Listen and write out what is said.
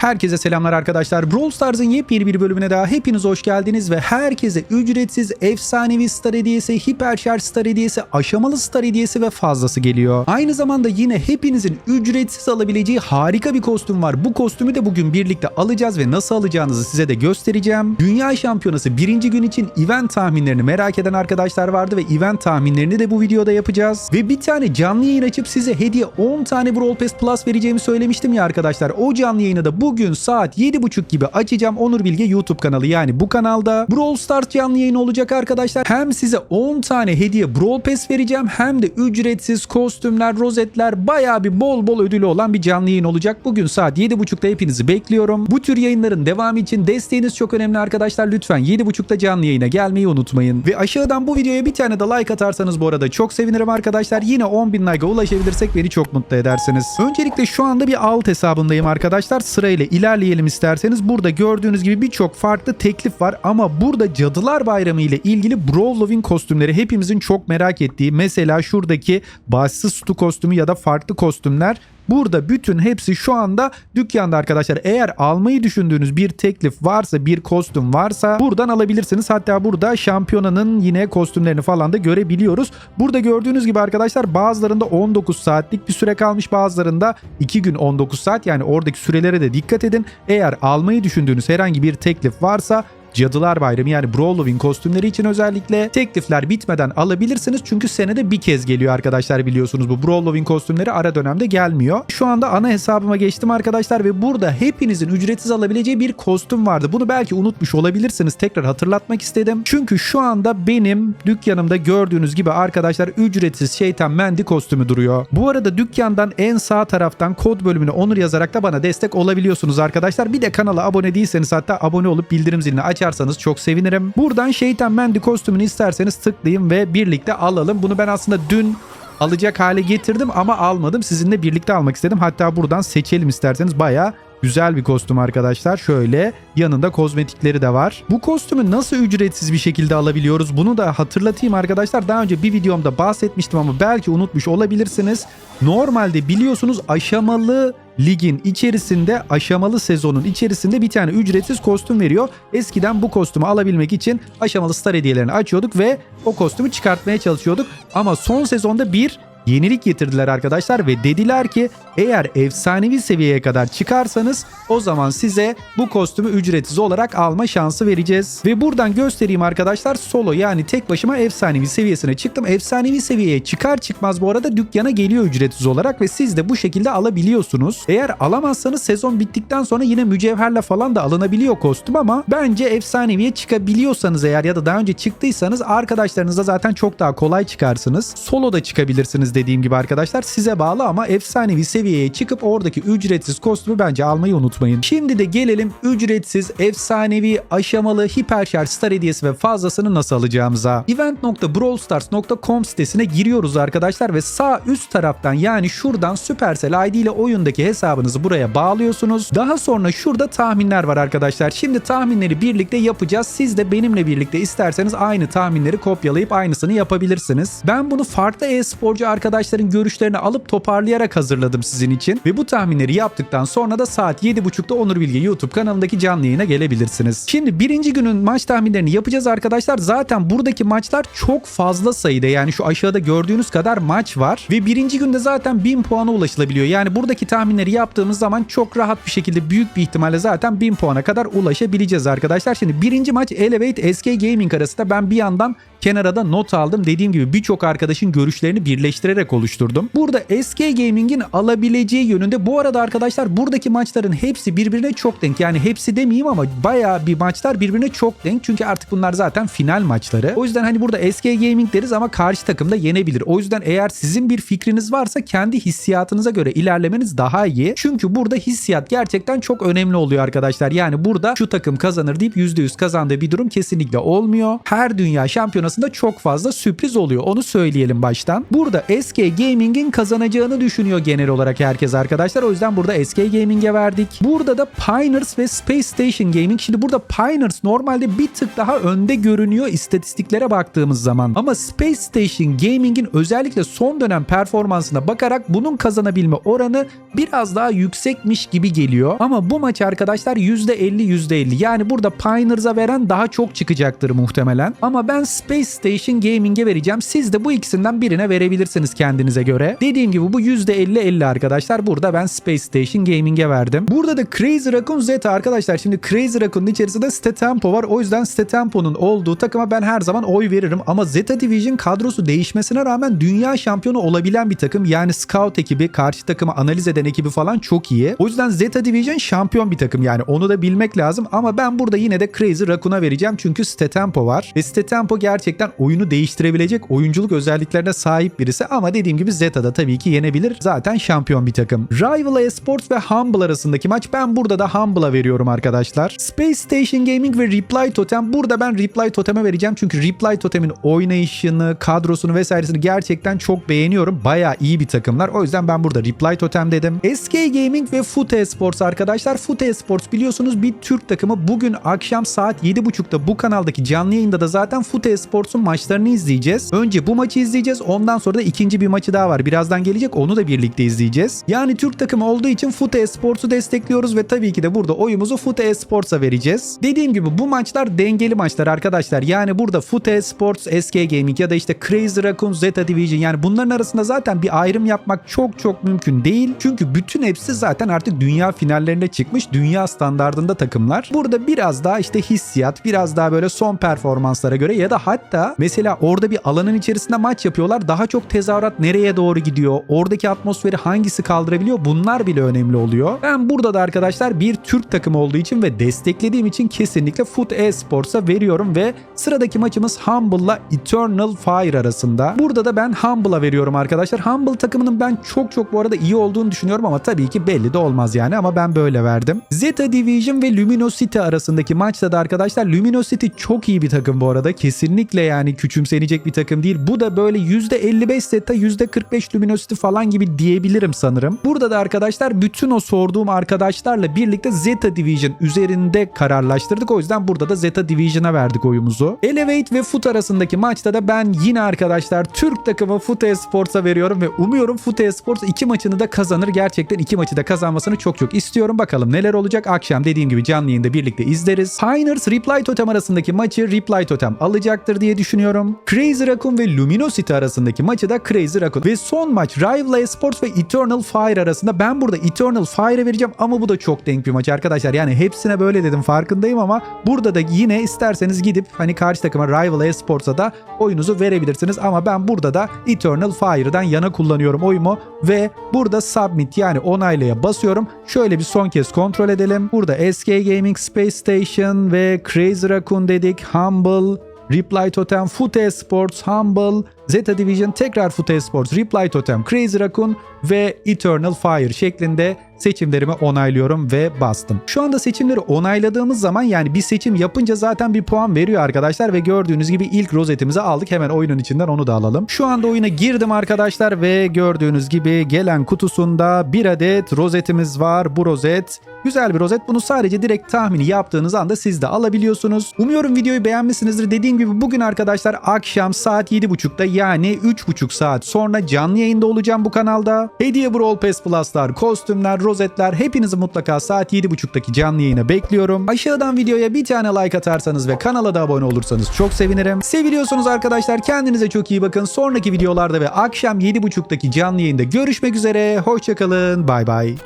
Herkese selamlar arkadaşlar. Brawl Stars'ın yepyeni bir bölümüne daha hepiniz hoş geldiniz ve herkese ücretsiz efsanevi star hediyesi, hiperşarj star hediyesi, aşamalı star hediyesi ve fazlası geliyor. Aynı zamanda yine hepinizin ücretsiz alabileceği harika bir kostüm var. Bu kostümü de bugün birlikte alacağız ve nasıl alacağınızı size de göstereceğim. Dünya Şampiyonası birinci gün için event tahminlerini merak eden arkadaşlar vardı ve event tahminlerini de bu videoda yapacağız. Ve bir tane canlı yayın açıp size hediye 10 tane Brawl Pass Plus vereceğimi söylemiştim ya arkadaşlar. O canlı yayını da bugün saat 7.30 gibi açacağım. Onur Bilge YouTube kanalı yani bu kanalda. Brawl Stars canlı yayın olacak arkadaşlar. Hem size 10 tane hediye Brawl Pass vereceğim hem de ücretsiz kostümler, rozetler baya bir bol bol ödülü olan bir canlı yayın olacak. Bugün saat 7.30'da hepinizi bekliyorum. Bu tür yayınların devamı için desteğiniz çok önemli arkadaşlar. Lütfen 7.30'da canlı yayına gelmeyi unutmayın. Ve aşağıdan bu videoya bir tane de like atarsanız bu arada çok sevinirim arkadaşlar. Yine 10.000 like'a ulaşabilirsek beni çok mutlu edersiniz. Öncelikle şu anda bir alt hesabındayım arkadaşlar. Sırayla ilerleyelim isterseniz. Burada gördüğünüz gibi birçok farklı teklif var ama burada Cadılar Bayramı ile ilgili Brawlovin kostümleri hepimizin çok merak ettiği. Mesela şuradaki başsız stu kostümü ya da farklı kostümler Burada bütün hepsi şu anda dükkanda arkadaşlar. Eğer almayı düşündüğünüz bir teklif varsa, bir kostüm varsa buradan alabilirsiniz. Hatta burada şampiyonanın yine kostümlerini falan da görebiliyoruz. Burada gördüğünüz gibi arkadaşlar bazılarında 19 saatlik bir süre kalmış. Bazılarında 2 gün 19 saat yani oradaki sürelere de dikkat edin. Eğer almayı düşündüğünüz herhangi bir teklif varsa Cadılar Bayramı yani Brawlovin kostümleri için özellikle teklifler bitmeden alabilirsiniz. Çünkü senede bir kez geliyor arkadaşlar biliyorsunuz bu Brawlovin kostümleri ara dönemde gelmiyor. Şu anda ana hesabıma geçtim arkadaşlar ve burada hepinizin ücretsiz alabileceği bir kostüm vardı. Bunu belki unutmuş olabilirsiniz. Tekrar hatırlatmak istedim. Çünkü şu anda benim dükkanımda gördüğünüz gibi arkadaşlar ücretsiz şeytan mendi kostümü duruyor. Bu arada dükkandan en sağ taraftan kod bölümüne onur yazarak da bana destek olabiliyorsunuz arkadaşlar. Bir de kanala abone değilseniz hatta abone olup bildirim zilini aç açarsanız çok sevinirim. Buradan Şeytan Mendi kostümünü isterseniz tıklayın ve birlikte alalım. Bunu ben aslında dün alacak hale getirdim ama almadım. Sizinle birlikte almak istedim. Hatta buradan seçelim isterseniz baya Güzel bir kostüm arkadaşlar. Şöyle yanında kozmetikleri de var. Bu kostümü nasıl ücretsiz bir şekilde alabiliyoruz? Bunu da hatırlatayım arkadaşlar. Daha önce bir videomda bahsetmiştim ama belki unutmuş olabilirsiniz. Normalde biliyorsunuz aşamalı ligin içerisinde aşamalı sezonun içerisinde bir tane ücretsiz kostüm veriyor. Eskiden bu kostümü alabilmek için aşamalı star hediyelerini açıyorduk ve o kostümü çıkartmaya çalışıyorduk. Ama son sezonda bir yenilik getirdiler arkadaşlar ve dediler ki eğer efsanevi seviyeye kadar çıkarsanız o zaman size bu kostümü ücretsiz olarak alma şansı vereceğiz. Ve buradan göstereyim arkadaşlar solo yani tek başıma efsanevi seviyesine çıktım. Efsanevi seviyeye çıkar çıkmaz bu arada dükkana geliyor ücretsiz olarak ve siz de bu şekilde alabiliyorsunuz. Eğer alamazsanız sezon bittikten sonra yine mücevherle falan da alınabiliyor kostüm ama bence efsaneviye çıkabiliyorsanız eğer ya da daha önce çıktıysanız arkadaşlarınızla zaten çok daha kolay çıkarsınız. Solo da çıkabilirsiniz dediğim gibi arkadaşlar size bağlı ama efsanevi seviyeye çıkıp oradaki ücretsiz kostümü bence almayı unutmayın. Şimdi de gelelim ücretsiz, efsanevi, aşamalı, hiperşarj star hediyesi ve fazlasını nasıl alacağımıza. event.brawlstars.com sitesine giriyoruz arkadaşlar ve sağ üst taraftan yani şuradan Supercell ID ile oyundaki hesabınızı buraya bağlıyorsunuz. Daha sonra şurada tahminler var arkadaşlar. Şimdi tahminleri birlikte yapacağız. Siz de benimle birlikte isterseniz aynı tahminleri kopyalayıp aynısını yapabilirsiniz. Ben bunu farklı e-sporcu arkadaşların görüşlerini alıp toparlayarak hazırladım sizin için. Ve bu tahminleri yaptıktan sonra da saat 7.30'da Onur Bilge YouTube kanalındaki canlı yayına gelebilirsiniz. Şimdi birinci günün maç tahminlerini yapacağız arkadaşlar. Zaten buradaki maçlar çok fazla sayıda. Yani şu aşağıda gördüğünüz kadar maç var. Ve birinci günde zaten 1000 puana ulaşılabiliyor. Yani buradaki tahminleri yaptığımız zaman çok rahat bir şekilde büyük bir ihtimalle zaten 1000 puana kadar ulaşabileceğiz arkadaşlar. Şimdi birinci maç Elevate SK Gaming arasında ben bir yandan kenara da not aldım. Dediğim gibi birçok arkadaşın görüşlerini birleştirerek oluşturdum. Burada SK Gaming'in alabileceği yönünde bu arada arkadaşlar buradaki maçların hepsi birbirine çok denk. Yani hepsi demeyeyim ama bayağı bir maçlar birbirine çok denk. Çünkü artık bunlar zaten final maçları. O yüzden hani burada SK Gaming deriz ama karşı takım da yenebilir. O yüzden eğer sizin bir fikriniz varsa kendi hissiyatınıza göre ilerlemeniz daha iyi. Çünkü burada hissiyat gerçekten çok önemli oluyor arkadaşlar. Yani burada şu takım kazanır deyip %100 kazandığı bir durum kesinlikle olmuyor. Her dünya şampiyonasında çok fazla sürpriz oluyor. Onu söyleyelim baştan. Burada SK Gaming'in kazanacağını düşünüyor genel olarak herkes arkadaşlar. O yüzden burada SK Gaming'e verdik. Burada da Pioneers ve Space Station Gaming. Şimdi burada Pioneers normalde bir tık daha önde görünüyor istatistiklere baktığımız zaman. Ama Space Station Gaming'in özellikle son dönem performansına bakarak bunun kazanabilme oranı biraz daha yüksekmiş gibi geliyor. Ama bu maç arkadaşlar %50 %50. Yani burada Pioneers'a veren daha çok çıkacaktır muhtemelen. Ama ben Space Station Gaming'e vereceğim. Siz de bu ikisinden birine verebilirsiniz kendinize göre. Dediğim gibi bu %50-50 arkadaşlar. Burada ben Space Station Gaming'e verdim. Burada da Crazy Raccoon Zeta arkadaşlar. Şimdi Crazy Raccoon'un içerisinde Stetempo var. O yüzden Stetempo'nun olduğu takıma ben her zaman oy veririm. Ama Zeta Division kadrosu değişmesine rağmen dünya şampiyonu olabilen bir takım. Yani scout ekibi, karşı takımı analiz eden ekibi falan çok iyi. O yüzden Zeta Division şampiyon bir takım yani onu da bilmek lazım. Ama ben burada yine de Crazy Raccoon'a vereceğim çünkü Stetempo var. Ve Stetempo gerçekten oyunu değiştirebilecek oyunculuk özelliklerine sahip birisi. Ama dediğim gibi Zeta da tabii ki yenebilir. Zaten şampiyon bir takım. Rival Esports ve Humble arasındaki maç ben burada da Humble'a veriyorum arkadaşlar. Space Station Gaming ve Reply Totem. Burada ben Reply Totem'e vereceğim. Çünkü Reply Totem'in oynayışını, kadrosunu vesairesini gerçekten çok beğeniyorum. Bayağı iyi bir takımlar. O yüzden ben burada Reply Totem dedim. SK Gaming ve Foot Esports arkadaşlar. Foot Esports biliyorsunuz bir Türk takımı. Bugün akşam saat 7.30'da bu kanaldaki canlı yayında da zaten Foot Esports'un maçlarını izleyeceğiz. Önce bu maçı izleyeceğiz. Ondan sonra da ikinci bir maçı daha var. Birazdan gelecek. Onu da birlikte izleyeceğiz. Yani Türk takımı olduğu için Foot Esports'u destekliyoruz ve tabii ki de burada oyumuzu Foot Esports'a vereceğiz. Dediğim gibi bu maçlar dengeli maçlar arkadaşlar. Yani burada Foot Esports, SK Gaming ya da işte Crazy Raccoon, Zeta Division yani bunların arasında zaten bir ayrım yapmak çok çok mümkün değil. Çünkü bütün hepsi zaten artık dünya finallerine çıkmış. Dünya standardında takımlar. Burada biraz daha işte hissiyat, biraz daha böyle son performanslara göre ya da hatta mesela orada bir alanın içerisinde maç yapıyorlar. Daha çok tezahürat nereye doğru gidiyor? Oradaki atmosferi hangisi kaldırabiliyor? Bunlar bile önemli oluyor. Ben burada da arkadaşlar bir Türk takımı olduğu için ve desteklediğim için kesinlikle Foot Esports'a veriyorum ve sıradaki maçımız Humble'la Eternal Fire arasında. Burada da ben Humble'a veriyorum arkadaşlar. Humble takımının ben çok çok bu arada iyi olduğunu düşünüyorum ama tabii ki belli de olmaz yani ama ben böyle verdim. Zeta Division ve Luminosity arasındaki maçta da arkadaşlar Luminosity çok iyi bir takım bu arada. Kesinlikle yani küçümsenecek bir takım değil. Bu da böyle %55 Zeta %45 Luminosity falan gibi diyebilirim sanırım. Burada da arkadaşlar bütün o sorduğum arkadaşlarla birlikte Zeta Division üzerinde kararlaştırdık. O yüzden burada da Zeta Division'a verdik oyumuzu. Elevate ve Foot arasındaki maçta da ben yine arkadaşlar Türk takımı Foot Esports'a veriyorum ve umuyorum Foot Esports iki maçını da kazanır. Gerçekten iki maçı da kazanmasını çok çok istiyorum. Bakalım neler olacak akşam dediğim gibi canlı yayında birlikte izleriz. Pioneers Reply Totem arasındaki maçı Reply Totem alacaktır diye düşünüyorum. Crazy Raccoon ve Luminosity arasındaki maçı da Crazy Raccoon. Ve son maç Rival Esports ve Eternal Fire arasında ben burada Eternal Fire'e vereceğim ama bu da çok denk bir maç arkadaşlar. Yani hepsine böyle dedim farkındayım ama burada da yine isterseniz gidip hani karşı takıma Rival Esports'a da oyunuzu verebilirsiniz ama ben burada da Eternal Fire'dan yana kullanıyorum oyumu ve burada submit yani onaylaya basıyorum. Şöyle bir son kez kontrol edelim. Burada SK Gaming Space Station ve Crazy Raccoon dedik. Humble, Reply Totem, Foot Sports, Humble, Zeta Division, tekrar Foot Sports, Reply Totem, Crazy Raccoon ve Eternal Fire şeklinde seçimlerimi onaylıyorum ve bastım. Şu anda seçimleri onayladığımız zaman yani bir seçim yapınca zaten bir puan veriyor arkadaşlar ve gördüğünüz gibi ilk rozetimizi aldık. Hemen oyunun içinden onu da alalım. Şu anda oyuna girdim arkadaşlar ve gördüğünüz gibi gelen kutusunda bir adet rozetimiz var. Bu rozet Güzel bir rozet. Bunu sadece direkt tahmini yaptığınız anda siz de alabiliyorsunuz. Umuyorum videoyu beğenmişsinizdir. Dediğim gibi bugün arkadaşlar akşam saat 7.30'da yani 3.5 saat sonra canlı yayında olacağım bu kanalda. Hediye Brawl Pass Plus'lar, kostümler, rozetler hepinizi mutlaka saat 7.30'daki canlı yayına bekliyorum. Aşağıdan videoya bir tane like atarsanız ve kanala da abone olursanız çok sevinirim. Seviliyorsunuz arkadaşlar. Kendinize çok iyi bakın. Sonraki videolarda ve akşam 7.30'daki canlı yayında görüşmek üzere. Hoşçakalın. Bay bay.